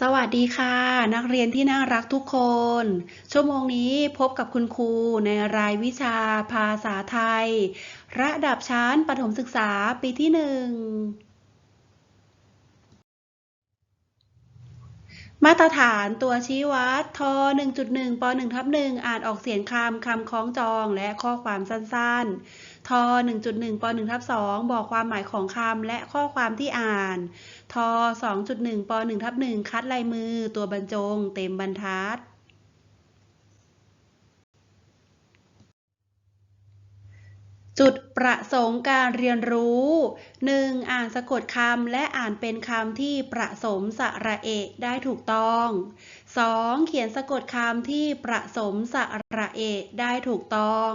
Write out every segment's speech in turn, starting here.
สวัสดีค่ะ นักเรียนที่น่ารักทุกคน ชั่วโมงนี้พบกับคุณครูในรายวิชาภาษาไทย ระดับชั้นประถมศึกษาปีที่หนึ่งมาตรฐานตัวชี้วัดท 1.1 ป 1 ทับ1อ่านออกเสียงคำคำคล้องจองและข้อความสั้นๆ ท1.1ป1ทับ2บอกความหมายของคำและข้อความที่อ่าน ท2.1ป1ทับ1คัดลายมือ ตัวบรรจง เต็มบรรทัดจุดประสงค์การเรียนรู้ 1. อ่านสะกดคำและอ่านเป็นคำที่ประสมสระเอะได้ถูกต้อง 2. เขียนสะกดคำที่ประสมสระเอะได้ถูกต้อง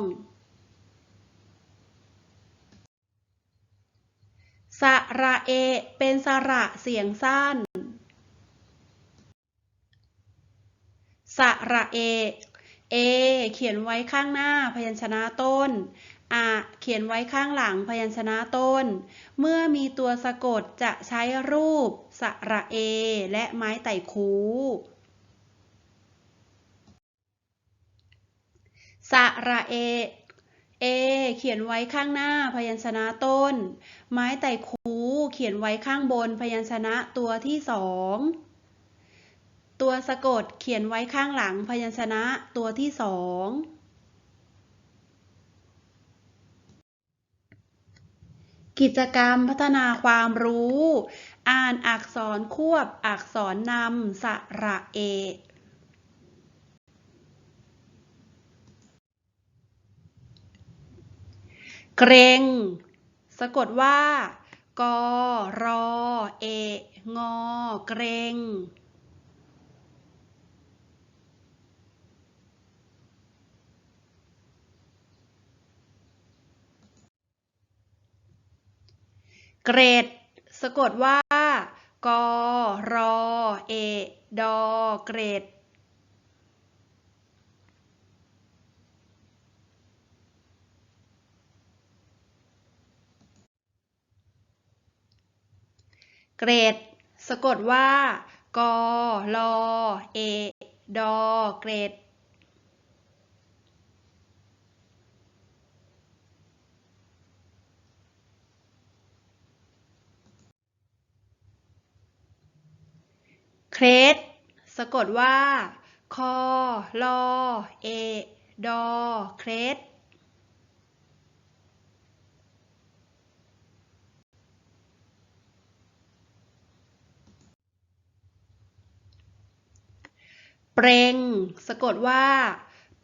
สระเอ เป็นสระเสียงสั้น สระเอ เอ เขียนไว้ข้างหน้าพยัญชนะต้นอะเขียนไว้ข้างหลังพยัญชนะต้น เมื่อมีตัวสะกดจะใช้รูป สระเอ และไม้ไต่คูสระเอ เอเขียนไว้ข้างหน้าพยัญชนะต้น ไม้ไต่คูเขียนไว้ข้างบนพยัญชนะตัวที่สองตัวสะกดเขียนไว้ข้างหลังพยัญชนะตัวที่สองกิจกรรมพัฒนาความรู้ อ่านอักษรควบอักษรนำสระเอ เกรงสะกดว่ากรอเองอเกรงเกรด สะกดว่ากรอเอ ดอ เกรด เกรด สะกดว่ากลอเอดอเกรด เครด สะกดว่าคอลอเอดอเครดเปรงสะกดว่า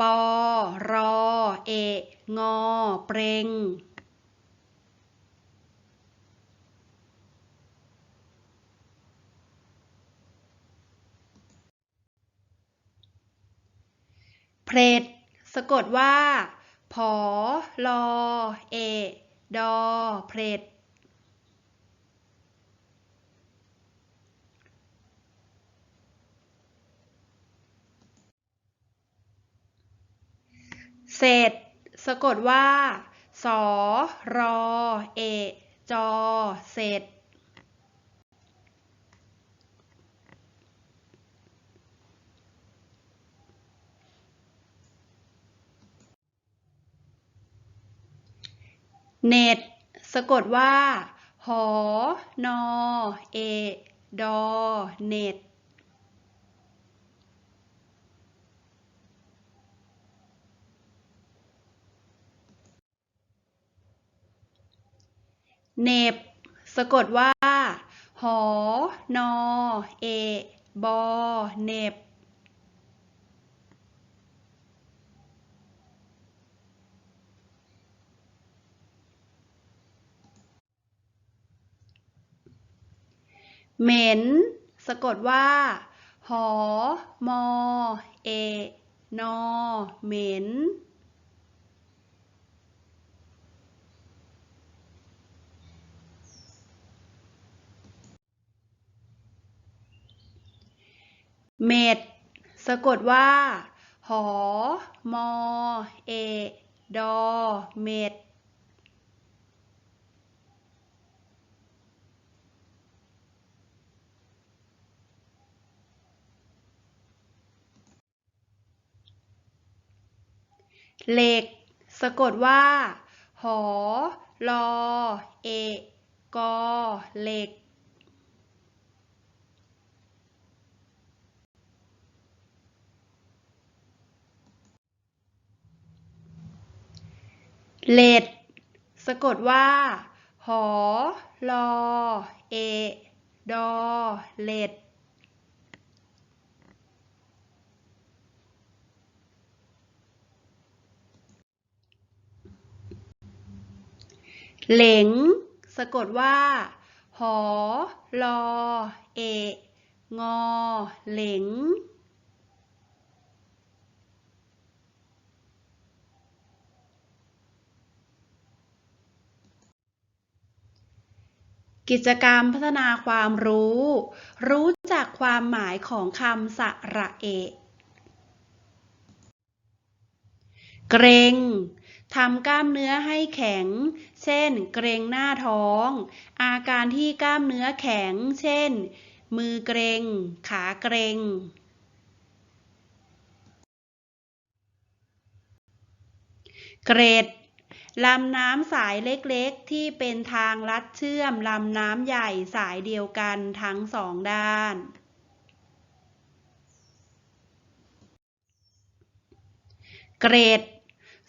ปอรอ เองอ เปรงเพลดสะกดว่า ผอลอ เอดอ เพลด เศษ สะกดว่า สอรอ เอ จอ เศษ เน็ต สะกดว่า หอ นอ เอ ดอ เน็ต เน็บ สะกดว่า หอ นอ เอ บอ เน็บ เหม็น สะกดว่า หอ มอ เอ นอ เหม็น เม็ด สะกดว่า หอ มอ เอ ดอ เม็ด เหล็ก สะกดว่า หอรอเอกอเหล็ก เลดสะกดว่า หอ ลอ เอ ดอ เลดเหลง สะกดว่า หอ ลอ เอ งอ เหลง กิจกรรมพัฒนาความรู้ รู้จักความหมายของคำสระเอะเกรงทำกล้ามเนื้อให้แข็ง เช่น เกรงหน้าท้อง อาการที่กล้ามเนื้อแข็ง เช่น มือเกรง ขาเกรง เกรด ลำน้ำสายเล็กๆ ที่เป็นทางลัดเชื่อมลำน้ำใหญ่สายเดียวกันทั้งสองด้าน เกรด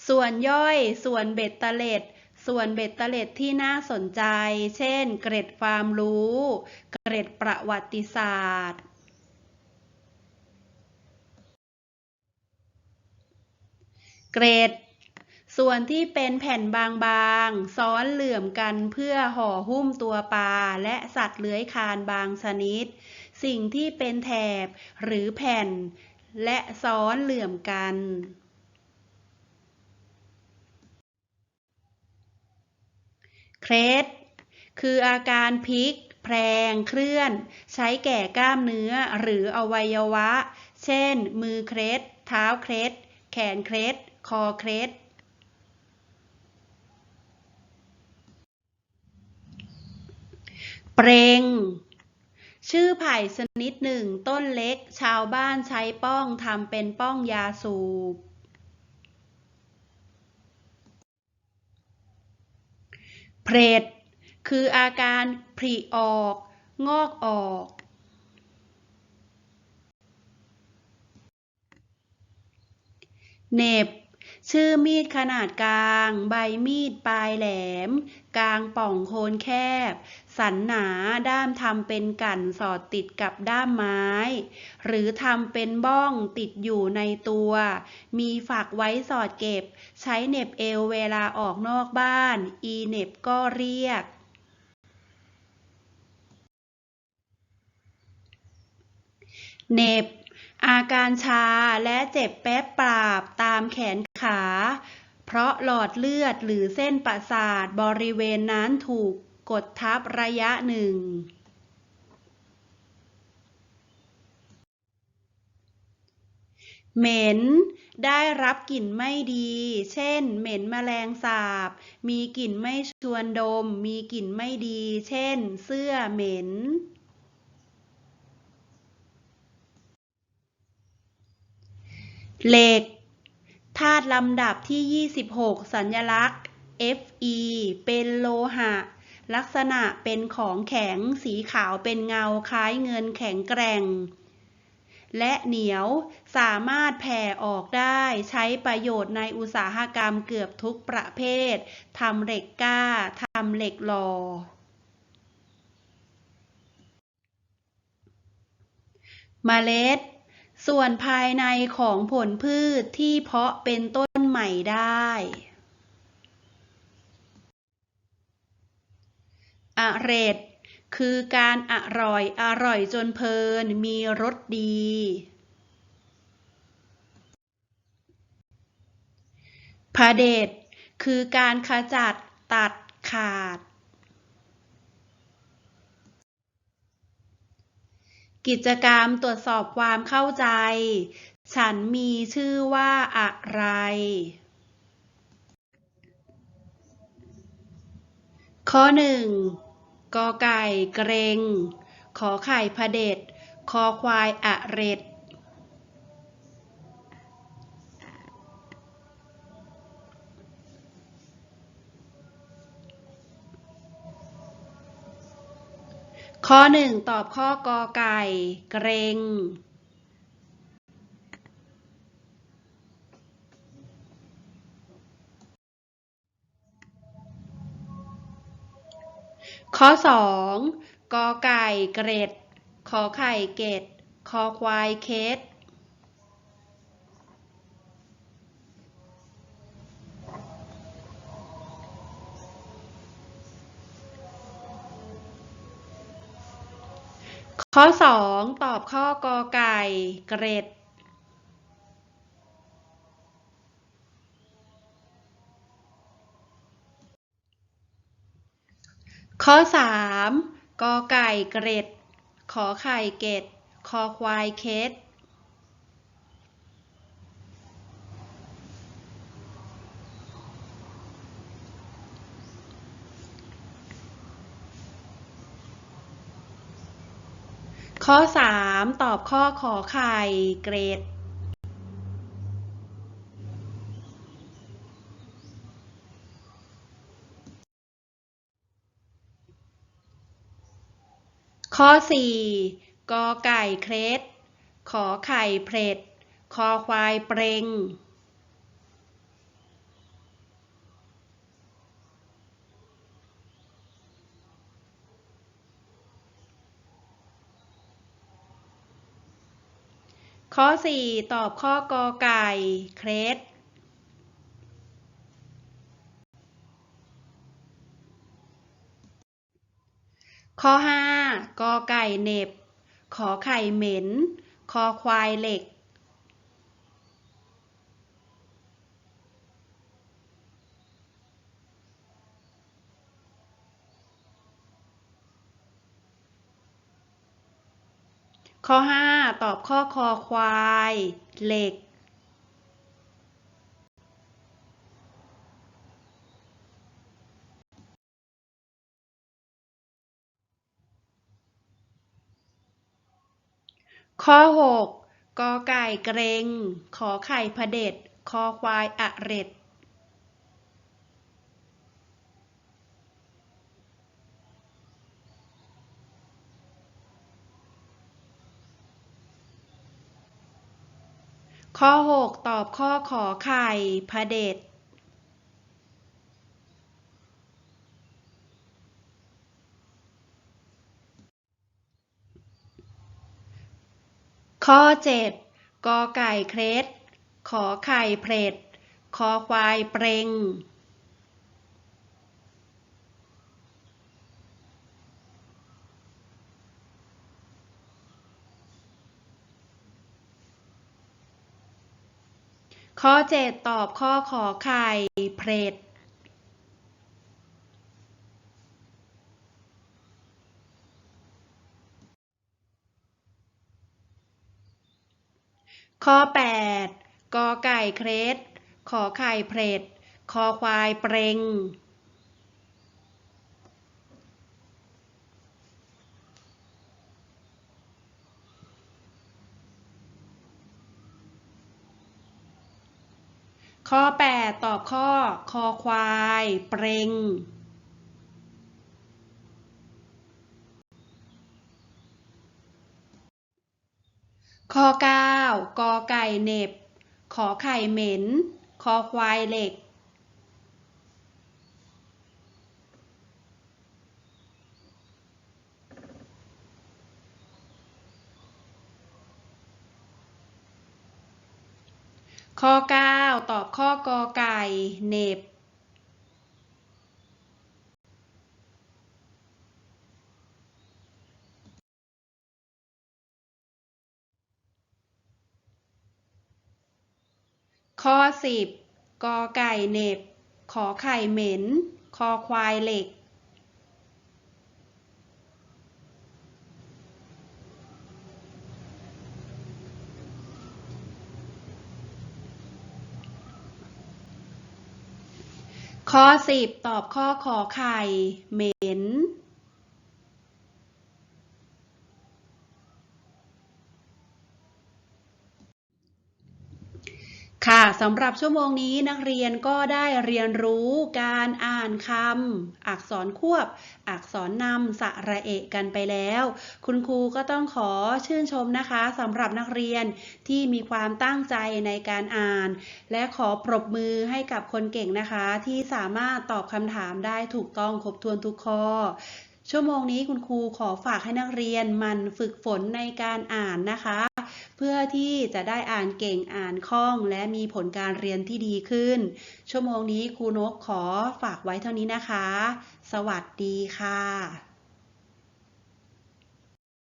ส่วนย่อย ส่วนเบ็ดเตล็ด ส่วนเบ็ดเตล็ดที่น่าสนใจ เช่น เกรดความรู้ เกรดประวัติศาสตร์เกรด ส่วนที่เป็นแผ่นบางๆ ซ้อนเหลื่อมกันเพื่อห่อหุ้มตัวปลาและสัตว์เลื้อยคลานบางชนิด สิ่งที่เป็นแถบหรือแผ่น และซ้อนเหลื่อมกัน เครสคืออาการพลิก แพลง เคลื่อน ใช้แก่กล้ามเนื้อหรืออวัยวะ เช่น มือเครสเท้าเครสแขนเครสคอเครส เปรงชื่อไผ่ชนิดหนึ่ง ต้นเล็ก ชาวบ้านใช้ป้องทำเป็นป้องยาสูบ เพรดคืออาการผลิออก งอกออก เน็บ ชื่อมีดขนาดกลาง ใบมีดปลายแหลม กลางป่องโคนแคบ สันหนาด้ามทำเป็นกั่นสอดติดกับด้ามไม้ หรือทำเป็นบ้องติดอยู่ในตัว มีฝักไว้สอดเก็บ ใช้เน็บเอวเวลาออกนอกบ้าน อีเน็บก็เรียกเน็บ อาการชาและเจ็บแป๊บปราบตามแขนขา เพราะหลอดเลือดหรือเส้นประสาทบริเวณนั้นถูกกดทับระยะหนึ่ง เหม็น ได้รับกลิ่นไม่ดี เช่น เหม็นแมลงสาบ มีกลิ่นไม่ชวนดม มีกลิ่นไม่ดี เช่น เสื้อเหม็น เหล็กธาตุลำดับที่ 26 สัญลักษณ์ Fe เป็นโลหะ ลักษณะเป็นของแข็งสีขาวเป็นเงาคล้ายเงินแข็งแกร่ง และเหนียวสามารถแผ่ออกได้ใช้ประโยชน์ในอุตสาหกรรมเกือบทุกประเภททำเหล็กกล้าทำเหล็กหล่อเมล็ด ส่วนภายในของผลพืชที่เพาะเป็นต้นใหม่ได้อเรดคือการอร่อยอร่อยจนเพลินมีรสดีพเดชคือการขจัดตัดขาด กิจกรรมตรวจสอบความเข้าใจ ฉันมีชื่อว่าอะไร ข้อหนึ่งกอไก่เกรง ขอไข่พเด็จคอควายอะเร็ด ข้อหนึ่งตอบข้อกอไก่ เกรง ข้อสองกอไก่เกร็ด ขอไข่เกตคอควายเคส ข้อสองตอบข้อกอไก่เกร็ด ข้อสามกอไก่เกร็ด ขอไข่เกตคอควายเคส ข้อสามตอบข้อขอไข่เกรด ข้อสี่กอไก่เครสขอไข่เพลดคอควายเปรง ข้อสี่ตอบข้อกอไก่เครสข้อห้ากอไก่เน็บ ขอไข่เหม็น คอควายเหล็ก ข้อห้าตอบข้อคอควาย เหล็ก ข้อหกกอไก่เกรง ขอไข่พเด็จคอควายอะเร็ด ข้อหกตอบข้อขอไข่พเด็จข้อเจ็ดกอไก่เครสขอไข่เพลดคอควายเปรง ข้อเจ็ดตอบข้อขอไข่เพลดข้อแปดกอไก่เครดขอไข่เพลดคอควายเปรง ข้อแปดตอบข้อคอควาย เปรงข้อเก้ากอไก่เน็บ ขอไข่เหม็น คอควายเหล็ก ข้อเก้าตอบข้อกอไก่เน็บ ข้อสิบกอไก่เน็บ ขอไข่เหม็น คอควายเหล็ก ข้อสิบตอบข้อขอไข่เม็น ค ค่ะ สำหรับชั่วโมงนี้นักเรียนก็ได้เรียนรู้การอ่านคำอักษรควบ อักษรนำสระเอะกันไปแล้ว คุณครูก็ต้องขอชื่นชมนะคะสำหรับนักเรียนที่มีความตั้งใจในการอ่าน และขอปรบมือให้กับคนเก่งนะคะ ที่สามารถตอบคำถามได้ถูกต้องครบถ้วนทุกข้อชั่วโมงนี้คุณครูขอฝากให้นักเรียนมันฝึกฝนในการอ่านนะคะ เพื่อที่จะได้อ่านเก่งอ่านคล่อง และมีผลการเรียนที่ดีขึ้น ชั่วโมงนี้ครูนกขอฝากไว้เท่านี้นะคะ สวัสดีค่ะ